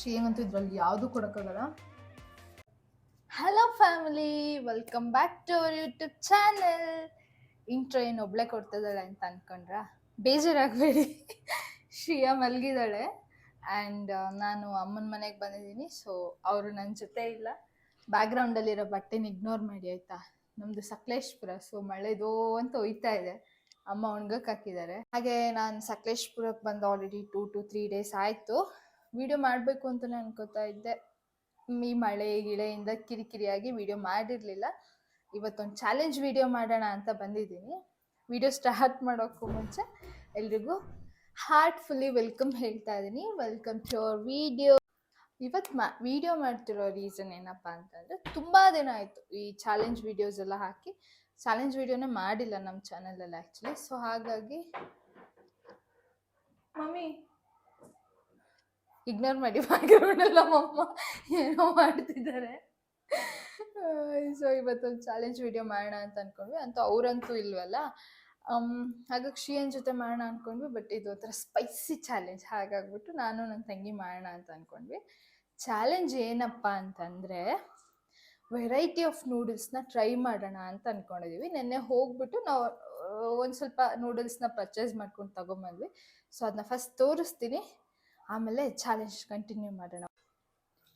ಶ್ರೀಯಂಗಂತೂ ಇದ್ರಲ್ಲಿ ಯಾವುದು ಕೊಡೋಕ್ಕಾಗಲ್ಲ hello family welcome back to our YouTube channel intro ಏನು ಒಬ್ಳೆ ಕೊಡ್ತಿದ್ದಾಳೆ ಅಂತ ಅನ್ಕೊಂಡ್ರ? ಬೇಜಾರಾಗಬೇಡಿ. ಶ್ರೀಯಾ ಮಲಗಿದ್ದಾಳೆ. ಆ್ಯಂಡ್ ನಾನು ಅಮ್ಮನ ಮನೆಗೆ ಬಂದಿದ್ದೀನಿ ಸೊ ಅವರು ನನ್ನ ಜೊತೆ ಇಲ್ಲ. ಬ್ಯಾಕ್ಗ್ರೌಂಡಲ್ಲಿರೋ ಬಟ್ಟೆನ ಇಗ್ನೋರ್ ಮಾಡಿ, ಆಯಿತಾ? ನಮ್ಮದು ಸಕಲೇಶ್ಪುರ ಸೊ ಮಳೆದೋ ಅಂತ ಒಯ್ತಾ ಇದೆ. ಅಮ್ಮ ಒಣಗಕ್ಕೆ ಹಾಕಿದ್ದಾರೆ. ಹಾಗೆ ನಾನು ಸಕಲೇಶ್ಪುರಕ್ಕೆ ಬಂದು already two to three days ಆಯಿತು. ವಿಡಿಯೋ ಮಾಡಬೇಕು ಅಂತಲೇ ಅನ್ಕೋತಾ ಇದ್ದೆ. ಈ ಮಳೆ, ಗಿಳೆಯಿಂದ ಕಿರಿಕಿರಿಯಾಗಿ ವಿಡಿಯೋ ಮಾಡಿರಲಿಲ್ಲ. ಇವತ್ತೊಂದು ಚಾಲೆಂಜ್ ವಿಡಿಯೋ ಮಾಡೋಣ ಅಂತ ಬಂದಿದ್ದೀನಿ. ವಿಡಿಯೋ ಸ್ಟಾರ್ಟ್ ಮಾಡೋಕ್ಕೂ ಮುಂಚೆ ಎಲ್ರಿಗೂ ಹಾರ್ಟ್ಫುಲ್ಲಿ ವೆಲ್ಕಮ್ ಹೇಳ್ತಾ ಇದ್ದೀನಿ. ವೆಲ್ಕಮ್ ಟು ಅವರ್ ವಿಡಿಯೋ ಇವತ್ತು ಮಾ ವಿಡಿಯೋ ಮಾಡ್ತಿರೋ ರೀಸನ್ ಏನಪ್ಪ ಅಂತಂದರೆ ತುಂಬ ದಿನ ಆಯಿತು ಈ ಚಾಲೆಂಜ್ ವಿಡಿಯೋಸ್ ಎಲ್ಲ ಹಾಕಿ. ಚಾಲೆಂಜ್ ವಿಡಿಯೋನೇ ಮಾಡಿಲ್ಲ ನಮ್ಮ ಚಾನಲಲ್ಲಿ ಆ್ಯಕ್ಚುಲಿ ಸೊ ಹಾಗಾಗಿ, ಮಮ್ಮಿ ಇಗ್ನೋರ್ ಮಾಡಿ ಬ್ಯಾಕ್ಗ್ರೌಂಡಲ್ಲಿ ಅಮ್ಮ. ಏನೋ ಮಾಡ್ತಿದ್ದಾರೆ. ಸೊ ಇವತ್ತೊಂದು ಚಾಲೆಂಜ್ ವಿಡಿಯೋ ಮಾಡೋಣ ಅಂತ ಅನ್ಕೊಂಡ್ವಿ. ಅಂತ ಅವರಂತೂ ಇಲ್ವಲ್ಲ? ಹಾಗಾಗಿ ಶ್ರೀಯನ್ ಜೊತೆ ಮಾಡೋಣ ಅನ್ಕೊಂಡ್ವಿ ಬಟ್ ಇದು ಒಂಥರ ಸ್ಪೈಸಿ ಚಾಲೆಂಜ್ ಹಾಗಾಗ್ಬಿಟ್ಟು ನಾನು ನನ್ನ ತಂಗಿ ಮಾಡೋಣ ಅಂತ ಅನ್ಕೊಂಡ್ವಿ. ಚಾಲೆಂಜ್ ಏನಪ್ಪ ಅಂತಂದರೆ ವೆರೈಟಿ ಆಫ್ ನೂಡಲ್ಸ್ನ ಟ್ರೈ ಮಾಡೋಣ ಅಂತ ಅನ್ಕೊಂಡಿದೀವಿ. ನೆನ್ನೆ ಹೋಗ್ಬಿಟ್ಟು ನಾವು ಒಂದು ಸ್ವಲ್ಪ ನೂಡಲ್ಸ್ನ ಪರ್ಚೇಸ್ ಮಾಡ್ಕೊಂಡು ತಗೊಂಬಂದ್ವಿ. ಸೊ ಅದನ್ನ ಫಸ್ಟ್ ತೋರಿಸ್ತೀನಿ. ಆಮೇಲೆ ಚಾಲೆಂಜ್ ಕಂಟಿನ್ಯೂ ಮಾಡೋಣ.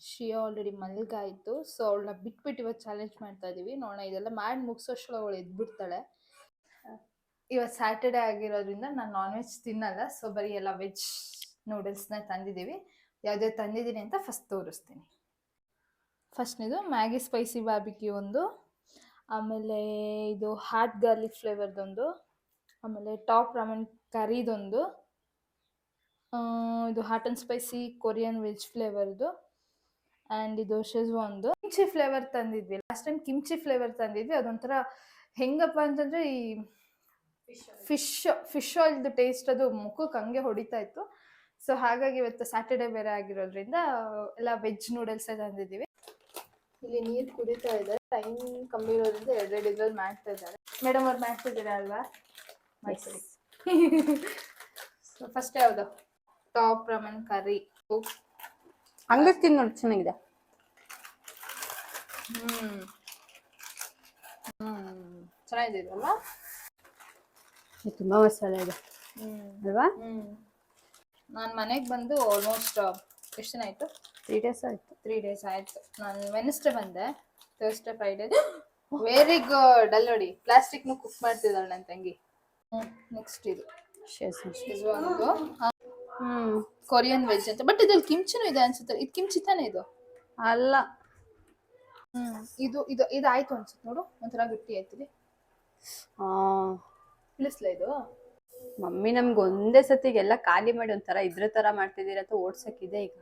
ಶ್ರೀ ಆಲ್ರೆಡಿ ಮಲ್ಗಾಯಿತು. ಸೊ ಅವಳನ್ನ ಬಿಟ್ಬಿಟ್ಟು ಇವತ್ತು ಚಾಲೆಂಜ್ ಮಾಡ್ತಾ ಇದ್ದೀವಿ ನೋಡೋಣ, ಇದೆಲ್ಲ ಮಾಡಿ ಮುಗಿಸೋಷ್ಟು ಅವಳು ಎದ್ಬಿಡ್ತಾಳೆ. ಇವತ್ತು ಸ್ಯಾಟರ್ಡೆ ಆಗಿರೋದ್ರಿಂದ ನಾನು ನಾನ್ ವೆಜ್ ತಿನ್ನಲ್ಲ. ಸೊ ಬರೀ ಎಲ್ಲ ವೆಜ್ ನೂಡಲ್ಸ್ನ ತಂದಿದ್ದೀವಿ. ಯಾವುದೇ ತಂದಿದ್ದೀನಿ ಅಂತ ಫಸ್ಟ್ ತೋರಿಸ್ತೀನಿ. ಫಸ್ಟ್ನಿದು ಮ್ಯಾಗಿ ಸ್ಪೈಸಿ ಬಾಬಿಕಿ ಒಂದು. ಆಮೇಲೆ ಇದು ಹಾಟ್ ಗಾರ್ಲಿಕ್ ಫ್ಲೇವರ್ದೊಂದು ಆಮೇಲೆ ಟಾಪ್ ರಾಮನ್ ಕರಿದೊಂದು ಇದು hot and spicy Korean veg ಫ್ಲೇವರ್ದು and ಇದು ಒಂದು. ಕಿಮ್ಚಿ ಫ್ಲೇವರ್ ತಂದಿದ್ವಿ. ಲಾಸ್ಟ್ ಟೈಮ್ ಕಿಮ್ಚಿ ಫ್ಲೇವರ್ ತಂದಿದ್ವಿ. ಅದೊಂಥರ ಹೆಂಗಪ್ಪ ಅಂತಂದರೆ ಈ ಫಿಶ್ ಫಿಶ್ ಆಯಿಲ್ದು ಟೇಸ್ಟ್ ಅದು ಮುಖಕ್ಕೆ ಹಂಗೆ ಹೊಡಿತಾ ಇತ್ತು. ಸೊ ಹಾಗಾಗಿ ಇವತ್ತು ಸ್ಯಾಟರ್ಡೆ ಬೇರೆ ಆಗಿರೋದ್ರಿಂದ ಎಲ್ಲ ವೆಜ್ ನೂಡಲ್ಸೇ ತಂದಿದ್ದೀವಿ. ಇಲ್ಲಿ ನೀರು ಕುಡಿತಾ ಇದೆ. ಟೈಮ್ ಕಮ್ಮಿ ಇರೋದ್ರಿಂದ ಎರಡೆರಡು ಇದ್ರಲ್ಲಿ ಮಾಡ್ತಾ ಇದ್ದಾರೆ. ಮೇಡಮ್ ಅವ್ರು ಮಾಡ್ತಿದ್ದೀರಾ ಅಲ್ವಾ? ಸೊ ಫಸ್ಟ್ ಯಾವುದು? Top ramen curry. ಹಂಗ ತಿನ್ ನೋಡಿ ಚೆನ್ನಾಗಿದೆ. ಹ್ಮ್. ಹ್ಮ್. ಚೆನ್ನಾಗಿದೆ ಅಲ್ವಾ? ತುಂಬಾ ಮಸಾಲೆ ಇದೆ ಹ್ಮ್. ಅಲ್ವಾ? ಹ್ಮ್. ನಾನು ಮನೆಗೆ ಬಂದು ಆಲ್ಮೋಸ್ಟ್ ಎಷ್ಟು ದಿನ ಆಯ್ತು? ತ್ರೀ ಡೇಸ್ ಆಯ್ತು. ತ್ರೀ ಡೇಸ್ ಆಯ್ತು. ನಾನು ವೆನ್ಸ್ಡೇ ಬಂದೆ. ಥರ್ಸ್ಡೇ ಫ್ರೈಡೇ ವೆರಿ ಗುಡ್ ಅಲ್ಲಿ ನೋಡಿ ಪ್ಲಾಸ್ಟಿಕ್ನು ಕುಕ್ ಮಾಡ್ತಿದ್ದಾಳೆ ನನ್ನ ತಂಗಿ. ನೆಕ್ಸ್ಟ್ ಇದು. ಇದು. ಒಂದು ಹ್ಮ್ ಕೊರಿಯನ್ ವೆಜ್ ಅಂತ. ಬಟ್ ಇದ್ರಲ್ಲಿ ಕಿಮ್ಚಿನೂ ಇದೆ ಅನ್ಸುತ್ತೆ. ಇದು ಕಿಮ್ಚಿ ತಾನೇ ಇದು? ಅಲ್ಲ. ಹ್ಮ್ ಇದು ಇದು ಇದು ಆಯ್ತು ಅನ್ಸುತ್ತೆ ನೋಡು. ಒಂಥರ ಗಟ್ಟಿ ಆಯ್ತಿದೆ ಆ, ಇಳಿಸ್ಲಾ ಇದು? ಮಮ್ಮಿ ನಮ್ಗೆ ಒಂದೇ ಸತಿಗೆಲ್ಲ ಖಾಲಿ ಮಾಡಿ ಒಂಥರ ಇದ್ರ ತರ ಮಾಡ್ತಿದ್ದೀರ ಅಂತ ಓಡ್ಸಕ್ಕಿದೆ ಈಗ.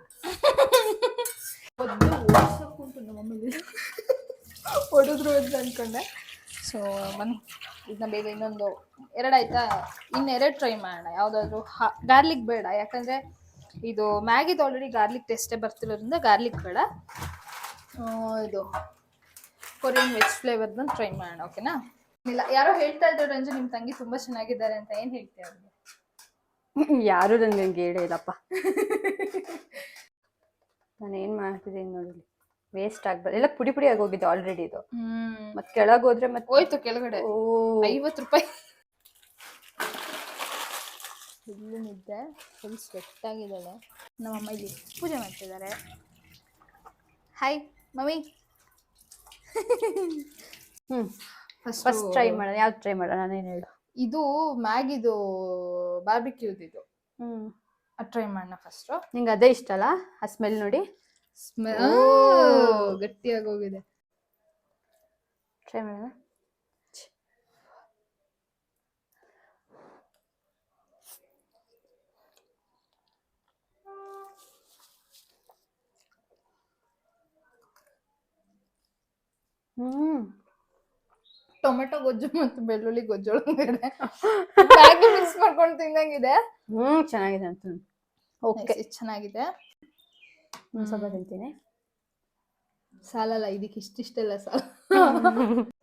ಒದ್ದು ಓಡ್ಸಕ್ಕುಂಟು ನಮ್ಮ ಮಮ್ಮಿ ಹೊಡೆದ್ರು ಅಂತ ಅನ್ಕೊಂಡೆ. ಸೊ ಬನ್ನಿ. ಇದನ್ನ ಬೇಗ ಇನ್ನೊಂದು ಎರಡು ಆಯ್ತಾ ಇನ್ನೆರಡು ಟ್ರೈ ಮಾಡೋಣ, ಯಾವುದಾದ್ರು ಗಾರ್ಲಿಕ್ ಬೇಡ, ಯಾಕಂದರೆ ಇದು ಮ್ಯಾಗಿದು ಆಲ್ರೆಡಿ ಗಾರ್ಲಿಕ್ ಟೇಸ್ಟೇ ಬರ್ತಿರೋದ್ರಿಂದ ಗಾರ್ಲಿಕ್ ಬೇಡ. ಇದು ಕೊರಿಯನ್ ವೆಜ್ ಫ್ಲೇವರ್ದನ್ನು ಟ್ರೈ ಮಾಡೋಣ ಓಕೆನಾ ಇಲ್ಲ, ಯಾರೋ ಹೇಳ್ತಾ ಇದ್ರು ರಂಜು ನಿಮ್ಮ ತಂಗಿ ತುಂಬ ಚೆನ್ನಾಗಿದ್ದಾರೆ ಅಂತ, ಏನು ಹೇಳ್ತೀಯ ಅವ್ರಿಗೆ? ಯಾರು ನನ್ಗೆ ಹೇಳೇ ಇಲ್ಲಪ್ಪ. ನಾನು ಏನ್ ಮಾಡ್ತಿದ್ದೀನಿ ನೋಡಿ ವೇಸ್ಟ್ ಆಗ್ಬಾರ್ದು ಎಲ್ಲ ಪುಡಿ ಪುಡಿ ಆಗೋಗಿದೆ ಆಲ್ರೆಡಿ ಇದು. ಮತ್ತೆ ಮತ್ ಕೆಳಗ್ ಹೋದ್ರೆ ಮತ್ತೆ ಹೋಯ್ತು ಕೆಳಗಡೆ. ಓ. ಐವತ್ತು ರೂಪಾಯಿ. ಇಲ್ಲಿ ನಿದ್ದೆ ಫುಲ್ ಸ್ವೆಟ್ ಆಗಿದ್ದಾಳೆ. ನಮ್ಮಮ್ಮ ಇಲ್ಲಿ ಪೂಜೆ ಮಾಡ್ತಿದ್ದಾರೆ. Hi mummy. ಹ್ಮ್. ಫಸ್ಟ್ ಫಸ್ಟ್ ಟ್ರೈ ಮಾಡೋಣ ಯಾವ್ದು ಟ್ರೈ ಮಾಡೋಣ ನಾನೇನು ಹೇಳು. ಇದು ಮ್ಯಾಗಿದು ಬಾರ್ಬಿಕ್ಯೂದು ಇದು. ಹ್ಮ್. ಟ್ರೈ ಮಾಡೋಣ ಫಸ್ಟು ನಿಂಗೆ ಅದೇ ಇಷ್ಟ ಅಲ್ಲ? ಆ ಸ್ಮೆಲ್ ನೋಡಿ. ಗಟ್ಟಿಯಾಗಿ ಹೋಗಿದೆ. ಟ್ರೈ ಮಾಡೋಣ. ಹ್ಮ್. ಟೊಮೆಟೊ ಗೊಜ್ಜು ಮತ್ತು ಬೆಳ್ಳುಳ್ಳಿ ಗೊಜ್ಜೊಳಗಡೆ ಮ್ಯಾಗಿ ಮಿಕ್ಸ್ ಮಾಡ್ಕೊಂಡು ತಿಂದಂಗಿದೆ. ಹ್ಮ್ ಚೆನ್ನಾಗಿದೆ ಅಂತ. ಓಕೆ ಚೆನ್ನಾಗಿದೆ. ಸ್ವಲ್ಪ ತಿಂತೀನಿ ಸಾಲಲ್ಲ ಇದಕ್ಕೆ ಇಷ್ಟಿಷ್ಟೆಲ್ಲ ಸಾಲ.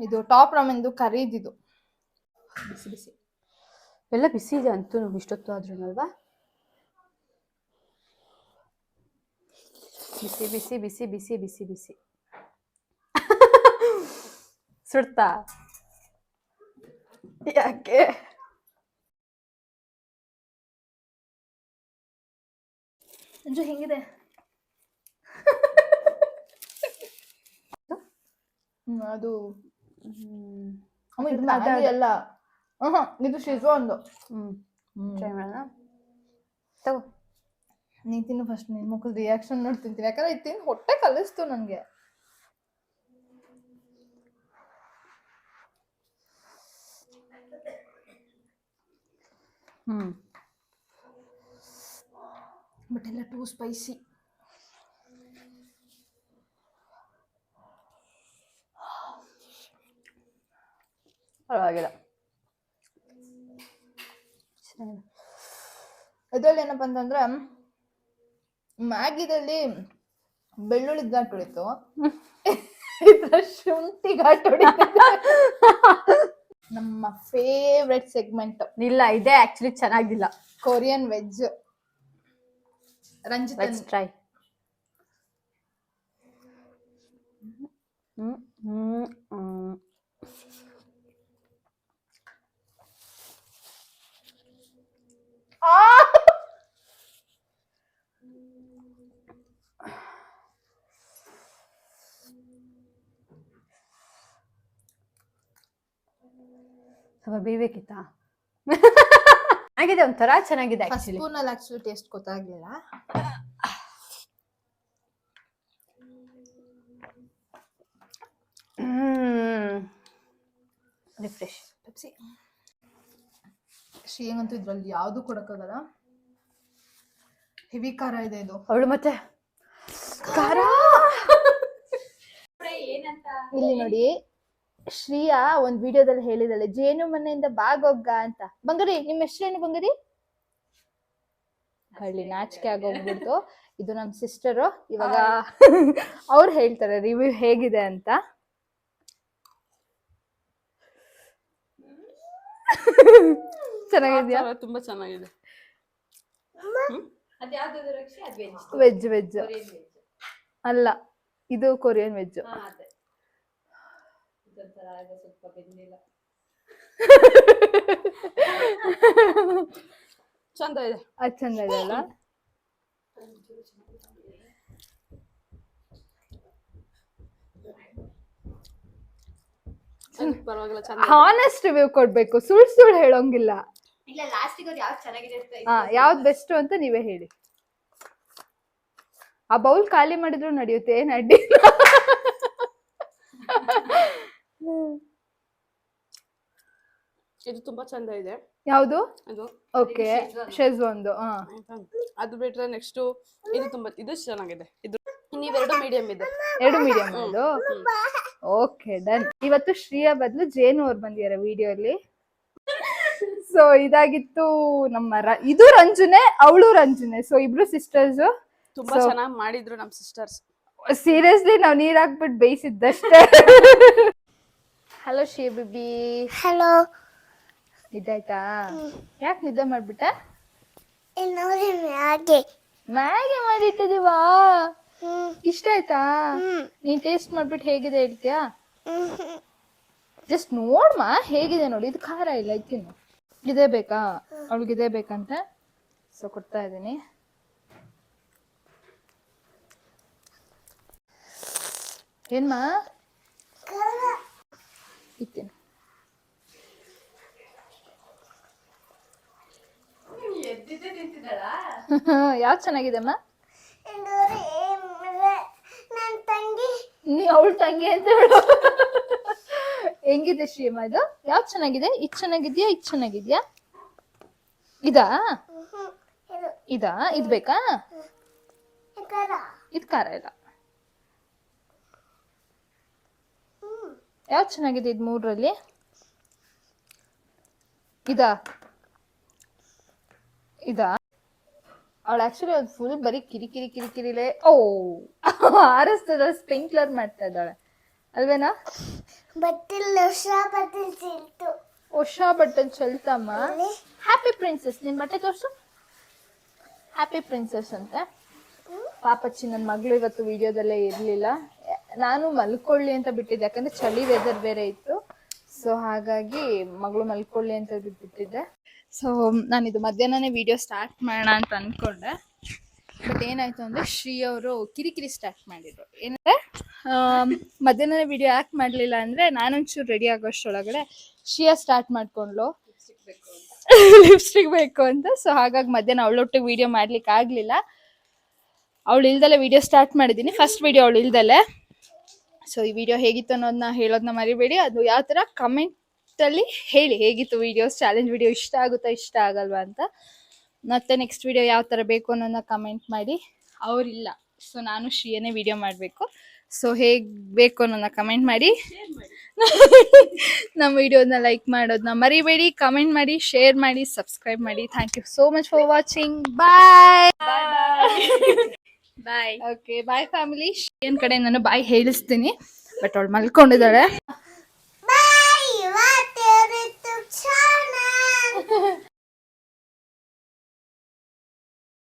ಇದು ಟಾಪ್ ರಾಮೆನ್ದು ಕರೀದಿದು ಬಿಸಿ ಬಿಸಿ. ಎಲ್ಲ ಬಿಸಿ ಇದೆ ಅಂತೂ ಇಷ್ಟೊತ್ತು ಆದ್ರೂ ಅಲ್ವಾ ಬಿಸಿ ಬಿಸಿ ಬಿಸಿ ಬಿಸಿ ಬಿಸಿ ಬಿಸಿ. ಸುಡ್ತಾ? ಯಾಕೆ? ಅಂಜು ಹೆಂಗಿದೆ? ಹ್ಮ್, ಅದು ಹ್ಮ್. ಅಮ್ಮ ಇದು ಹ್ಮ್ ಟ್ರೈ ಮಾಡೋಣ. ತಗೋ. ನೀನ್ ತಿನ್ನು ಫಸ್ಟ್ ನೀ ಮುಖದ ರಿಯಾಕ್ಷನ್ ನೋಡಿ ತಿಂತೀನಿ ಯಾಕಂದ್ರೆ ಇದು ತಿಂದು ಹೊಟ್ಟೆ ಕಲಿಸ್ತು ನನಗೆ. ಹ್ಮ್. ಬಟ್ ಎಲ್ಲ ಟೂ ಸ್ಪೈಸಿ. ಪರವಾಗಿಲ್ಲ. ಚೆನ್ನಾಗಿದೆ. ಇದ್ರಲ್ಲಿ ಏನಪ್ಪ ಅಂತಂದ್ರೆ ಮ್ಯಾಗಿದಲ್ಲಿ ಬೆಳ್ಳುಳ್ಳಿ ಘಾಟ್ ಹೊಡಿತು. ಇದ್ರ ಶುಂಠಿ ಘಾಟ್ ನಮ್ಮ ಫೇವ್ರೆಟ್ ಸೆಗ್ಮೆಂಟ್ ಇಲ್ಲ ಇದೇ ಆಕ್ಚುಲಿ ಚೆನ್ನಾಗಿಲ್ಲ. Korean veg Ranjith let's try ಹ್ಮ್ ಹ್ಮ್ ಹ್ಮ್ ಸ್ವಲ್ಪ ಬೇಯ್ಬೇಕಿತ್ತಾ ಆಗಿದೆ ಒಂಥರ ಚೆನ್ನಾಗಿದೆ ಫಸ್ಟ್ ಆಕ್ಚುಲಿ ಟೇಸ್ಟ್ ಗೊತ್ತಾಗ್ಲಿಲ್ಲ. Refresh Pepsi. ಶ್ರೀಯಂಗಂತೂ ಇದ್ರಲ್ಲಿ ಯಾವುದು ಕೊಡಕ್ಕಾಗಲ್ಲ. ಹೆವಿ ಖಾರ ಇದೆ ಇದು. ಅವಳು ಮತ್ತೆ ಖಾರ? ಇಲ್ಲಿ ನೋಡಿ. ಶ್ರೀಯಾ ಒಂದ್ ವಿಡಿಯೋದಲ್ಲಿ ಹೇಳಿದಾಳೆ ಜೇನು ಮನೆಯಿಂದ ಬಾಗೊಗ್ಗ ಅಂತ. ಬಂಗಾರಿ ನಿಮ್ಮ ಹೆಸರೇನು ಬಂಗರಿ ಹಳ್ಳಿ ನಾಚಿಕೆ ಆಗೋಗ್ಬಿಡ್ತು ಇದು ನಮ್ ಸಿಸ್ಟರು ಇವಾಗ ಅವ್ರು ಹೇಳ್ತಾರೆ ರಿವ್ಯೂ ಹೇಗಿದೆ ಅಂತ. ಚೆನ್ನಾಗಿದ್ಯಾ? ತುಂಬಾ ಚೆನ್ನಾಗಿದೆ. ವೆಜ್ ವೆಜ್ ಅಲ್ಲ ಇದು ಕೊರಿಯನ್ ವೆಜ್ ಚಂದ ಇದೆ. ಅದು ಚಂದ ಇದೆ ಅಲ್ಲ? ಪರವಾಗಿಲ್ಲ ಚಂದ ಹಾನೆಸ್ಟ್ ರಿವ್ಯೂ ಕೊಡ್ಬೇಕು ಸುಳ್ ಸುಳ್ಳು ಹೇಳೋಂಗಿಲ್ಲ. ಇಲ್ಲ ಲಾಸ್ಟಿಗೆ ಅವ್ರು ಯಾವ್ದು ಚೆನ್ನಾಗಿದೆ ಅಂತ ಹಾ ಯಾವ್ದು ಬೆಸ್ಟ್ ಅಂತ ನೀವೇ ಹೇಳಿ. ಆ ಬೌಲ್ ಖಾಲಿ ಮಾಡಿದ್ರು ನಡೆಯುತ್ತೆ ಏನ್ ಅಡ್ಡಿ ಇಲ್ಲ. ಇದು ತುಂಬಾ ಚಂದ ಇದೆ. ಯಾವ್ದು? ಅದು ಓಕೆ ಶೆಜ್ವಾನ್ದು ಹಾ. ಅದು ಬಿಟ್ರೆ ನೆಕ್ಸ್ಟ್ ಇದು ತುಂಬಾ ಇದು ಚೆನ್ನಾಗಿದೆ. ಇದು ನೀವೆರಡು ಮೀಡಿಯಂ ಇದೆ. ಎರಡು ಮೀಡಿಯಂ ಅದು ಓಕೆ ಡನ್. ಇವತ್ತು ಶ್ರೀಯಾ ಬದಲು ಜೇನು ಅವ್ರು ಬಂದಿದ್ದಾರೆ ವಿಡಿಯೋ ಅಲ್ಲಿ ಸೊ ಇದಾಗಿತ್ತು ನಮ್ಮ ರ- ಇದು ರಂಜುನೆ ಅವಳು ರಂಜುನೆ. ಸೊ ಇಬ್ರು ಸಿಸ್ಟರ್ಸ್ ತುಂಬಾ So- ಚೆನ್ನಾಗಿ ಮಾಡಿದ್ರು ನಮ್ ಸಿಸ್ಟರ್ಸ್ ಸೀರಿಯಸ್ಲಿ ನಾವ್ ನೀರ್ ಹಾಕ್ಬಿಟ್ಟು ಬೇಯಿಸಿದ್ದಷ್ಟೇ. ಹಲೋ ಶಿ ಬಿಬಿ ಹಲೋ ಇದಾಯ್ತಾ ಯಾಕೆ ನಿದ್ದೆ ಮಾಡ್ಬಿಟ್ಟೆ? ಮ್ಯಾಗೆ. ಮ್ಯಾಗಿ ಮಾಡಿಟ್ಟಿದೀವಾ ಇಷ್ಟ ಆಯ್ತಾ? ನೀನ್ ಟೇಸ್ಟ್ ಮಾಡ್ಬಿಟ್ಟು ಹೇಗಿದೆ ಹೇಳ್ತೀಯಾ? ಜಸ್ಟ್ ನೋಡ್ಮಾ ಹೇಗಿದೆ ನೋಡಿ. ಇದು ಖಾರ ಇಲ್ಲ ತಿನ್ನು ಇದೇ ಬೇಕಾ? ಅವಳಿಗೆ ಇದೇ ಬೇಕಂತ. ಸೊ ಕೊಡ್ತಾ ಇದ್ದೀನಿ. ಏನ್ಮಾ? ಇತ್ತೀನಿ ಯಾವ್ದು ಚೆನ್ನಾಗಿದೆ ನನ್ನ ತಂಗಿ. ನೀ ಅವಳ ತಂಗಿ ಅಂತ ಹೇಳು. ಹೆಂಗಿದೆ ಶ್ರೀಮ ಇದು? ಯಾವ್ದು ಚೆನ್ನಾಗಿದೆ? ಇದು ಚೆನ್ನಾಗಿದ್ಯಾ ಇದು ಚೆನ್ನಾಗಿದ್ಯಾ? ಇದಾ? ಇದ. ಇದು? ಬೇಕಾ? ಇದ್ ಖಾರ. ಇಲ್ಲ. ಯಾವ್ದು ಚೆನ್ನಾಗಿದೆ ಇದು ಮೂರರಲ್ಲಿ ಇದಾ? ಇದಾ? ಅವಳು ಆಕ್ಚುಲಿ ಒಂದು ಫುಲ್ ಬರೀ ಕಿರಿ ಕಿರಿ ಕಿರಿ ಕಿರಿಲೆ ಓ ಆರಿಸ್ತದ ಸ್ಪ್ರಿಂಕ್ಲರ್ ಮಾಡ್ತಾ ಇದ್ದಾಳೆ. ಅಲ್ವೇನಾ? ಬಟ್ಟಿಲ್ ಉಷಾ ಬಟ್ಟಿಲ್ ಉಷಾ ಬಟ್ಟನ್ ಚೆಲ್ತಮ್ಮ? ಹ್ಯಾಪಿ ಪ್ರಿನ್ಸೆಸ್ ನಿನ್ ಬಟ್ಟೆ ತೋರ್ಸು. ಹ್ಯಾಪಿ ಪ್ರಿನ್ಸೆಸ್ ಅಂತೆ. ಪಾಪಚ್ಚಿ ನನ್ನ ಮಗಳು ಇವತ್ತು ವಿಡಿಯೋದಲ್ಲೇ ಇರಲಿಲ್ಲ. ನಾನು ಮಲ್ಕೊಳ್ಳಿ ಅಂತ ಬಿಟ್ಟಿದ್ದೆ ಯಾಕಂದ್ರೆ ಚಳಿ ವೆದರ್ ಬೇರೆ ಇತ್ತು. ಸೊ ಹಾಗಾಗಿ ಮಗಳು ಮಲ್ಕೊಳ್ಳಿ ಅಂತ ಬಿಟ್ಟಿದ್ದೆ ಸೊ ನಾನಿದು ಮಧ್ಯಾಹ್ನನೇ ವಿಡಿಯೋ ಸ್ಟಾರ್ಟ್ ಮಾಡೋಣ ಅಂತ ಅನ್ಕೊಂಡೆ. ಬಟ್ ಏನಾಯ್ತು ಅಂದ್ರೆ ಶ್ರೀ ಅವರು ಕಿರಿಕಿರಿ ಸ್ಟಾರ್ಟ್ ಮಾಡಿದ್ರು. ಏನಂದ್ರೆ ಮಧ್ಯಾಹ್ನ ವಿಡಿಯೋ ಯಾಕೆ ಮಾಡಲಿಲ್ಲ ಅಂದ್ರೆ ನಾನೊಂಚೂರು ರೆಡಿ ಆಗೋಷ್ಟರೊಳಗಡೆ ಶ್ರೀಯ ಸ್ಟಾರ್ಟ್ ಮಾಡ್ಕೊಂಡ್ಲು. ಲಿಪ್ಸ್ಟಿಕ್ ಬೇಕು ಅಂತ. ಸೊ ಹಾಗಾಗಿ ಮಧ್ಯಾಹ್ನ ಅವಳೊಟ್ಟಿಗೆ ವಿಡಿಯೋ ಮಾಡ್ಲಿಕ್ಕೆ ಆಗ್ಲಿಲ್ಲ. ಅವಳು ಇಲ್ದಲೆ ವಿಡಿಯೋ ಸ್ಟಾರ್ಟ್ ಮಾಡಿದ್ದೀನಿ. ಫಸ್ಟ್ ವಿಡಿಯೋ ಅವಳು ಇಲ್ದಲೆ. ಸೊ ಈ ವಿಡಿಯೋ ಹೇಗಿತ್ತು ಅನ್ನೋದನ್ನ ಹೇಳೋದನ್ನ ಮರಿಬೇಡಿ. ಅದು ಯಾವ ಥರ ಕಮೆಂಟಲ್ಲಿ ಹೇಳಿ. ಹೇಗಿತ್ತು ವಿಡಿಯೋಸ್ ಚಾಲೆಂಜ್ ವಿಡಿಯೋ ಇಷ್ಟ ಆಗುತ್ತಾ, ಇಷ್ಟ ಆಗಲ್ವಾ ಅಂತ. ಮತ್ತೆ ನೆಕ್ಸ್ಟ್ ವಿಡಿಯೋ ಯಾವ ಥರ ಬೇಕು ಅನ್ನೋದನ್ನ ಕಮೆಂಟ್ ಮಾಡಿ. ಅವರಿಲ್ಲ. ಸೊ ನಾನು ಶ್ರೀಯನೇ ವಿಡಿಯೋ ಮಾಡಬೇಕು. ಸೊ ಹೇಗೆ ಬೇಕು ಅನ್ನೋದನ್ನ ಕಮೆಂಟ್ ಮಾಡಿ. ನಮ್ಮ ವಿಡಿಯೋನ ಲೈಕ್ ಮಾಡೋದನ್ನ ಮರಿಬೇಡಿ. ಕಮೆಂಟ್ ಮಾಡಿ ಶೇರ್ ಮಾಡಿ ಸಬ್ಸ್ಕ್ರೈಬ್ ಮಾಡಿ. Thank you so much for watching bye bye okay bye family ಏನ್ ಕಡೆ ನಾನು ಬಾಯ್ ಹೇಳಿಸ್ತೀನಿ ಬಟ್ ಅವಳು ಮಲ್ಕೊಂಡಿದ್ದಾಳೆ.